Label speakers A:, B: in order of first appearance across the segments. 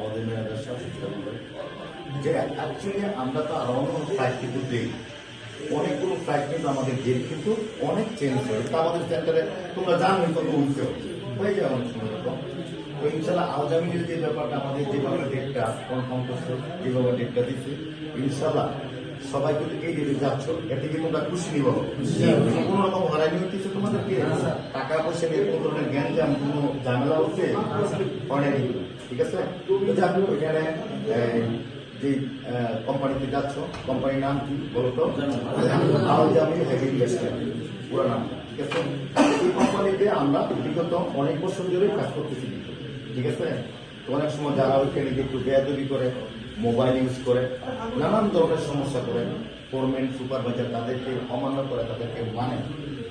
A: আমাদের ম্যানেজার সাহেব যে অ্যাকচুয়ালি আমরা তো ফ্লাইট কিন্তু দিই। অনেকগুলো ফ্লাইট কিন্তু আমাদের গেট কিন্তু অনেক চেঞ্জ হয়। তা আমাদের সেন্টারে তোমরা জানো কত উঠতে হয়ে যায় অনেক সময় এরকম। তো ইনশাল্লাহ আলজামিনের যে ব্যাপারটা আমাদের যেভাবে ডেটটা কনফার্ম করছে যেভাবে ডেটটা দিচ্ছে ইনশাল্লাহ সবাই কিন্তু এই ডেটে যাচ্ছ। এতে কি তোমরা খুশি নিব কোনো রকম হরানি হচ্ছে তোমাদেরকে? টাকা পয়সা নিয়ে কোনো ধরনের জ্ঞান জান কোনো ঝামেলা হচ্ছে? হয়নি। ঠিক আছে? যাক, এখানে যে কোম্পানিতে যাচ্ছ কোম্পানির নাম কি বলতো আলজামি হেভি ইন্ডাস্ট্রি পুরো নাম। ঠিক আছে? এই কোম্পানিতে আমরা বিগত অনেক বছর ধরে কাজ করতেছি। ঠিক আছে? অনেক সময় যারা ওইখানে একটু বেয়াদবি করে মোবাইল ইউজ করে, নানান ধরনের সমস্যা করে ফোরম্যান সুপারভাইজার তাদেরকে অমান্য করে, তাদেরকে মানে।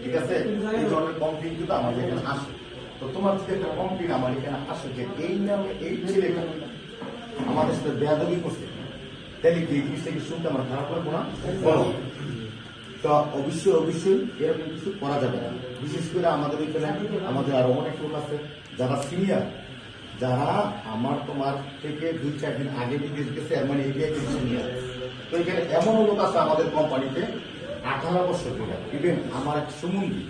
A: ঠিক আছে? এই ধরনের কমপ্লেন কিন্তু আমাদের এখানে আসে। তো তোমার থেকে একটা কমপ্লেন আমার এখানে আসে যে এই নামে এই ছেলেটা আমাদের সাথে বেয়াদবি করছে, তাহলে কি এই জিনিসটা কি শুনতে আমার খারাপ লাগবো না? তো অবশ্যই অবশ্যই এরকম কিছু করা যাবে না। বিশেষ করে আমাদের ওইখানে আমাদের আরও অনেক লোক আছে, যারা সিনিয়র যারা আমার তোমার থেকে দুই, চার দিন আগে বিদেশ গেছে, এর মানে এগিয়ে গেছে তো এখানে এমনও লোক আছে আমাদের কোম্পানিতে, আঠারো বছর ইভেন আমার এক সুমন্দি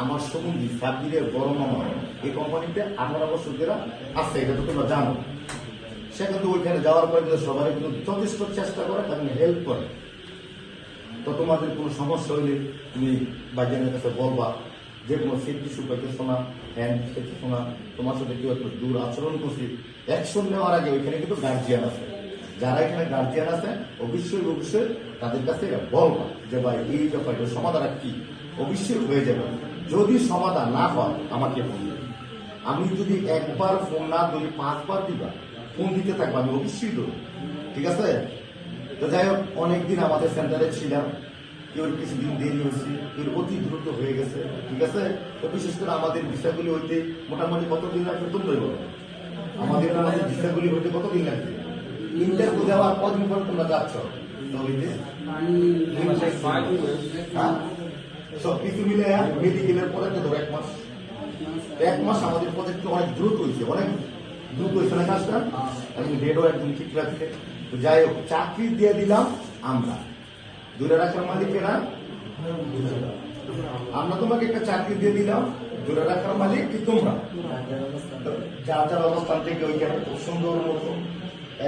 A: আমার সুমন্দি সাব্বিরের বড় মামা এই কোম্পানিতে আঠারো বছর ধরে আছে, এটা তো তোমরা জানো। সে কিন্তু ওইখানে যাওয়ার পরে কিন্তু সবাই কিন্তু যথেষ্ট চেষ্টা করে তাকে হেল্প করে। তো তোমাদের কোনো সমস্যা হইলে তুমি বাজারের কাছে বলবা। যে কোনো সেফটি ইস্যু পাইতেছো না হ্যান্ড পেতেছো না তোমার সাথে কেউ একটু দূর আচরণ করছি অ্যাকশন নেওয়ার আগে ওইখানে কিন্তু গার্জিয়ান আছে। যারা এখানে গার্জিয়ান আছে, অবশ্যই অবশ্যই তাদের কাছে এটা যে ভাই, এই ব্যাপারটা সমাধান কি? অবশ্যই হয়ে যাবে। যদি সমাধান না হয়, আমাকে ফোন আমি যদি একবার ফোন না ধরি পাঁচবার দিবা, ফোন দিতে থাকব, আমি অবশ্যই দেবো। ঠিক আছে? তো যাই হোক, অনেকদিন আমাদের সেন্টারে ছিলাম। কেউ কিছুদিন দেরি হয়েছে, কেউ অতি হয়ে গেছে, ঠিক আছে? তো বিশেষ করে আমাদের ভিসাগুলি হইতে মোটামুটি কতদিন লাগবে তোমরাই বলো আমাদের আমাদের ভিসাগুলি হইতে কতদিন লাগবে? ইন্টারভিউ দেওয়ার কদিন পরে তোমরা যাচ্ছ। হ্যাঁ? সব মিলে মেডিকেলের পরে ধরো, এক মাস। এক মাস আমাদের প্রজেক্ট অনেক দ্রুত হয়েছে অনেক দ্রুত হয়েছে না কাজটা। এবং ডেটও একদম ঠিক রাখছে। তো যাই হোক, চাকরি দিয়ে দিলাম আমরা। দূরে রাখার মালিকেরা। আমরা তোমাকে একটা চাকরি দিয়ে দিলাম দূরে রাখার মালিক কি তোমরা? যার যার অবস্থান থেকে ওইখানে খুব সুন্দর মতো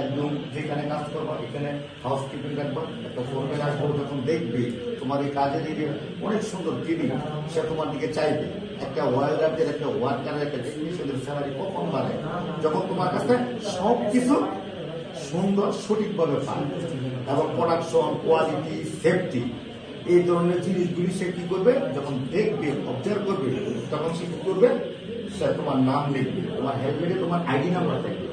A: একদম যেখানে কাজ করবা, এখানে হাউস কিপিং রাখবা, একটা ফোরম্যান আসব যখন দেখবে তোমার এই কাজের এরিয়া অনেক সুন্দর জিনিস সে তোমার দিকে চাইবে। একটা ওয়ার্ল্ডারদের একটা ওয়ার্কারের একটা জিনিস টেকনিশিয়ানের স্যালারি কখন বাড়ে? যখন তোমার কাছে সব কিছু সুন্দর সঠিকভাবে পায়। এবং প্রোডাকশন কোয়ালিটি সেফটি এই ধরনের জিনিসগুলি সে কি করবে? যখন দেখবে অবজার্ভ করবে, তখন সে কি করবে? সে তোমার নাম লিখবে, তোমার হেলমেটে তোমার আইডি নাম্বার থাকবে